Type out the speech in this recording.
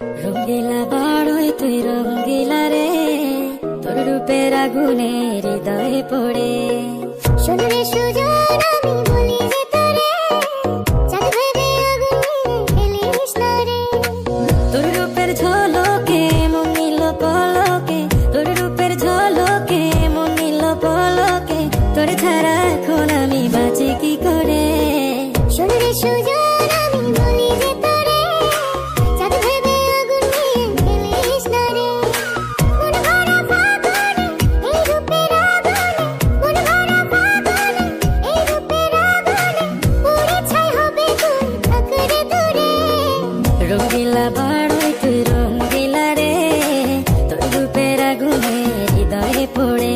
রঙ্গিলা বাড়ই তুই রঙ্গিলা রে। তোর আগুনে হৃদয়ে পড়ে। রে সুজন আমি বলি যে রে। তোর রূপের ঝলকে মন নিল পলকে তোর রূপের ঝলকে মন নিল পলকে তোর ছাড়া এখন আমি বাঁচি কি করে? শোন সুজন রঙ্গিলা বাড়ই তুই রঙ্গিলা রে তোর রূপের আগুনে পড়ে।